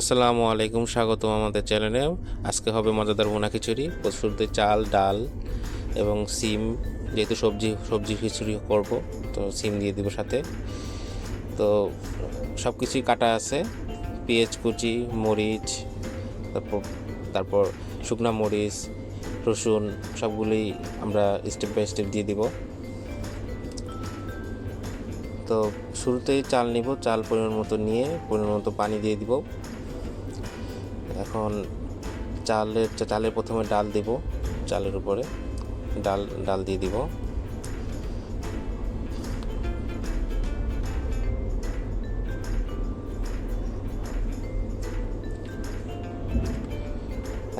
আসসালামু আলাইকুম, স্বাগতম আমাদের চ্যানেলে। আজকে হবে মজাদার বোনা খিচুড়ি শুরুতে চাল, ডাল এবং সিম, যেহেতু সবজি সবজি খিচুড়ি করব, তো সিম দিয়ে দিব সাথে। তো সব কিছুই কাটা আছে, পেঁয়াজ কুচি, মরিচ, তারপর তারপর শুকনা মরিচ, রসুন, সবগুলোই আমরা স্টেপ বাই স্টেপ দিয়ে দিব। তো শুরুতেই চাল নিব, চাল পরিমাণ মতো নিয়ে, পরিমাণ মতো পানি দিয়ে দিব। এখন চালের চালের প্রথমে ডাল দিব, চালের উপরে ডাল ডাল দিয়ে দিব।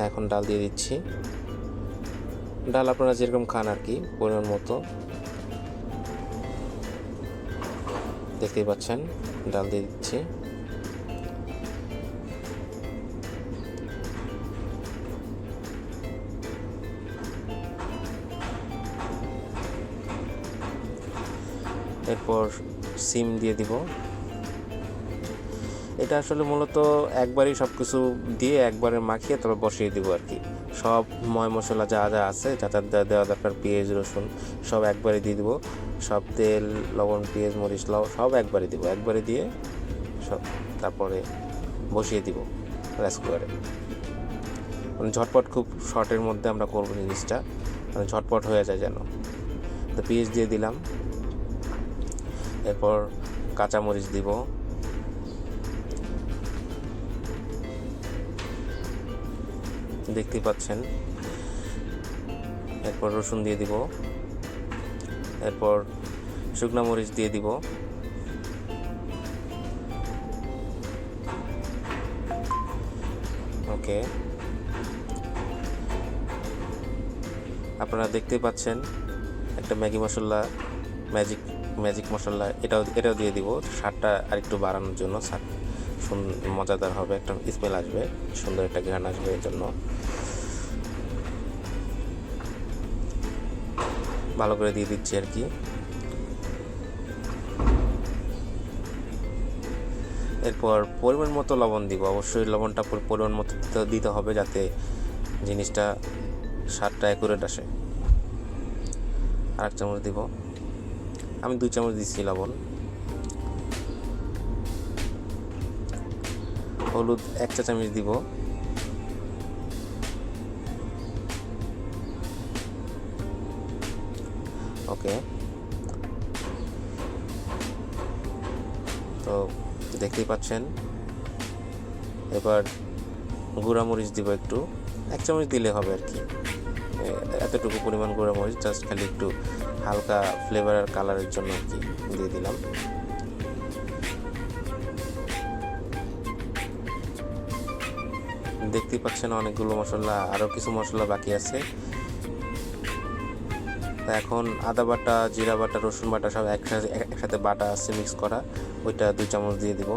এখন ডাল দিয়ে দিচ্ছি। ডাল আপনারা যেরকম খান আর কি, পরিমাণ মতো। দেখতেই পাচ্ছেন, ডাল দিয়ে দিচ্ছি। এরপর সিম দিয়ে দিব। এটা আসলে মূলত একবারই সব কিছু দিয়ে একবারে মাখিয়ে তারপর বসিয়ে দিব আর কি। সব ময় মশলা যা যা আছে, যা যা দেওয়া- দরকার, পেঁয়াজ, রসুন, সব একবারে দিয়ে দিব। সব তেল, লবণ, পেঁয়াজ, মরিচ লাউ সব একবারে দিব। একবারে দিয়ে সব তারপরে বসিয়ে দিব রাইস কুকারে। মানে ঝটপট খুব শর্টের মধ্যে আমরা করব জিনিসটা। মানে ঝটপট হয়ে যায় যেন। তো পেঁয়াজ দিয়ে দিলাম। এরপর কাঁচামরিচ দিব। দেখতে পাচ্ছেন। এরপর রসুন দিয়ে দিব। এরপর শুকনা মরিচ দিয়ে দিব। ওকে। আপনারা দেখতে পাচ্ছেন একটা Maggi masala, magic magic masala এটাও এটাও দিয়ে দিব। স্বাদটা আরেকটু বাড়ানোর জন্য মজাদার হবে, একটা স্মেল আসবে, সুন্দর একটা ঘ্রাণ আসবে এর জন্য। ভালো করে দিয়ে দিচ্ছি আর কি। এরপর পরিমাণ মতো লবণ দিব। অবশ্যই লবণটা পরিমাণ মতো দিতে- দিতে হবে যাতে জিনিসটা স্বাদটা অ্যাকুরেট আসে। আর এক চামচ দিব। আমি দুই চামচ দিচ্ছি লবণ। হলুদ এক চা চামচ দিব। ওকে। তো দেখতেই পাচ্ছেন। এবার গুঁড়া মরিচ দিব একটু। এক চামচ দিলে হবে আর কি। এতটুকু পরিমাণ গুঁড়া মরিচ জাস্ট খালি একটু হালকা ফ্লেভার আর কালারের জন্য আর কি দিয়ে দিলাম। দেখতেই পাচ্ছেন অনেকগুলো মশলা আরও কিছু মশলা বাকি আছে। এখন আদা বাটা, জিরা বাটা, রসুন বাটা সব একসাথে একসাথে বাটা আছে মিক্স করা, ওইটা দুই চামচ দিয়ে দিব।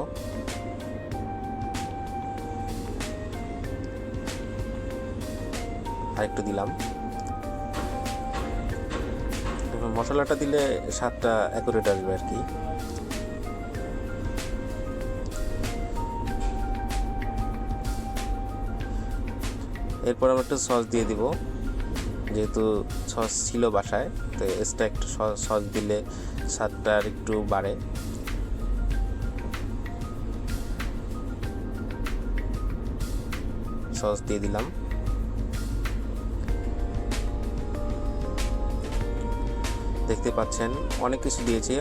আরেকটু দিলাম। মশলাটা দিলে স্বাদটা অ্যাকুরেট আসবে আর কি। এরপর আমরা একটু সস দিয়ে দিব। যেহেতু সস ছিল বাসায়, তো এক্সট্রা একটু সস দিলে স্বাদটা আর একটু বাড়ে। সস দিয়ে দিলাম। দেখতে পাচ্ছেন, অনেক কিছু দিয়েছে,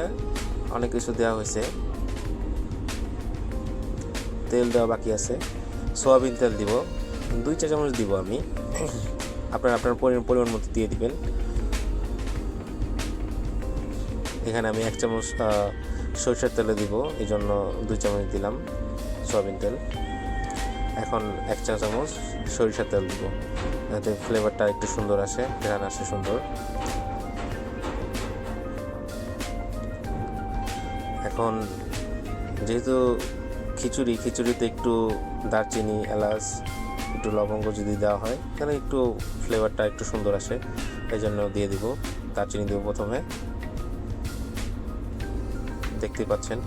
অনেক কিছু দেওয়া হয়েছে। তেল দেওয়া বাকি আছে। সোয়াবিন তেল দিব। দুই চা চামচ দিব আমি। আপনার আপনার পরিমাণ মতো দিয়ে দিবেন। এখানে আমি এক চামচ সরিষার তেলে দিব এই জন্য দুই চামচ দিলাম সয়াবিন তেল। এখন এক চা চামচ সরিষার তেল দিব, যাতে ফ্লেভারটা একটু সুন্দর আসে, ঘ্রাণ আসে সুন্দর। এখন যেহেতু খিচুড়ি, খিচুড়িতে একটু দারচিনি, এলাচ, একটু লবঙ্গ যদি দেওয়া হয়, তাহলে একটু ফ্লেভারটা একটু সুন্দর আসে। এই জন্য দিয়ে দিব, দারচিনি দেবো প্রথমে। দেখতে পাচ্ছেন?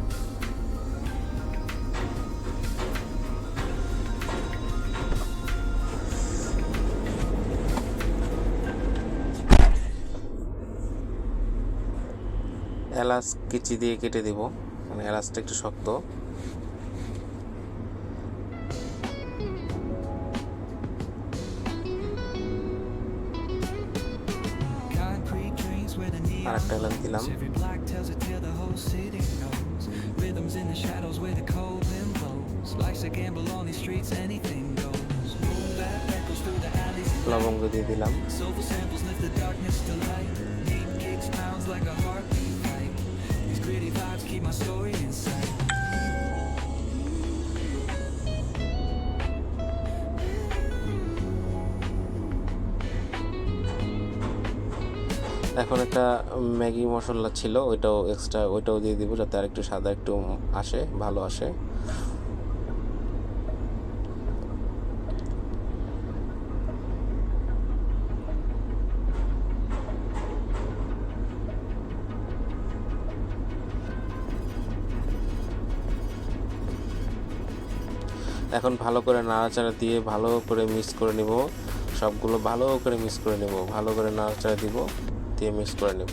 এলাচ কেচি দিয়ে কেটে দিব মানে এলাচটা একটু শক্ত neon এলাচ দিলাম এখন একটা ম্যাগি মশলা ছিল, ওইটাও এক্সট্রা ওইটাও দিয়ে দিব যাতে আর একটু সাদা একটু আসে, ভালো আসে। এখন ভালো করে নাড়াচাড়া দিয়ে ভালো করে মিক্স করে নিব। সবগুলো ভালো করে মিক্স করে নেব, ভালো করে নাড়াচাড়া দিব। দিয়ে মিক্স করে নেব।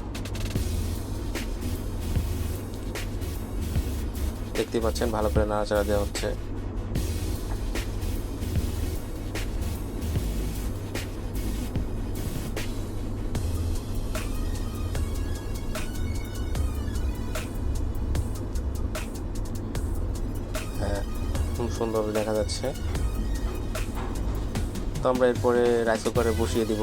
দেখতে পাচ্ছেন, ভালো করে নাড়াচাড়া দেওয়া হচ্ছে। হ্যাঁ খুব সুন্দর দেখা যাচ্ছে। তো আমরা এরপরে রাইস কুকারে বসিয়ে দিব।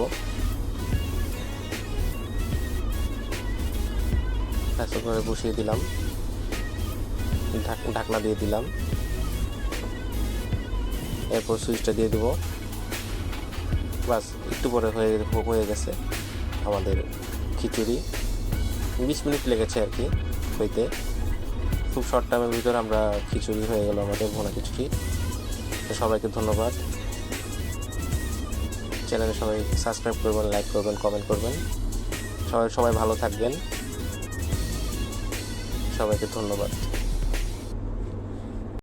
রাইস কুকারে বসিয়ে দিলাম। ঢাকনা দিয়ে দিলাম। এরপর সুইচটা দিয়ে দেবো। বাস, একটু পরে হয়ে হয়ে গেছে আমাদের খিচুড়ি। বিশ মিনিট লেগেছে আর কি হইতে। খুব শর্ট টাইমের ভিতরে আমরা খিচুড়ি হয়ে গেল আমাদের ভোনা খিচুড়ি। সবাইকে ধন্যবাদ। চ্যানেলে সবাই সাবস্ক্রাইব করবেন লাইক করবেন কমেন্ট করবেন। সবাই সবাই ভালো থাকবেন। সবাইকে ধন্যবাদ।